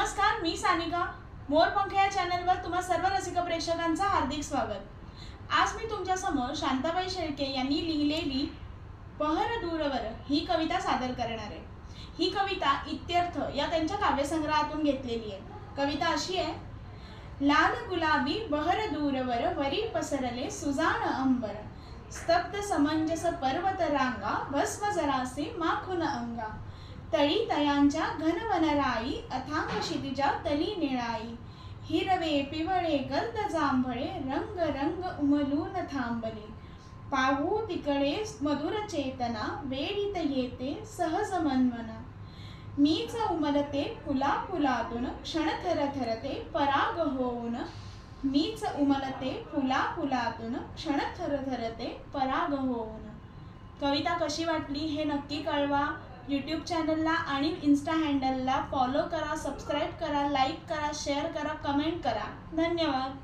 नमस्कार मी सानिका. मोरपंख या चॅनलवर तुम्हा सर्व रसिक प्रेक्षकांचं हार्दिक स्वागत. आज मी तुमच्यासमोर शांताबाई शेळके यांनी लिहिलेली पहर दूरवर ही कविता सादर करणार आहे. ही कविता इत्यर्थ या त्यांच्या काव्यसंग्रहातून घेतलेली आहे. कविता अशी आहे. लाल गुलाबी बहर दूरवर वरी पसरले सुजाण अंबर. स्तब्ध समंजस पर्वत रांगा भस्म जरासे माखुन अंगा. तळी तयांच्या घनवनराई अथांग क्षितिजा तली निळाई हिरवे पिवळे गर्द जांभळे रंग रंग उमलून थांबले. पाहू तिकडे मधुर चेतना वेळीत येते सहज मनमना. मीच उमलते फुला फुलातून क्षण थर थरते पराग होऊन. मीच उमलते फुला फुलातून क्षण थर थरते पराग होऊन. कविता कशी वाटली हे नक्की कळवा. यूट्यूब चॅनलला आणि इन्स्टा हँडलला फॉलो करा सबस्क्राईब करा लाईक करा शेअर करा कमेंट करा. धन्यवाद.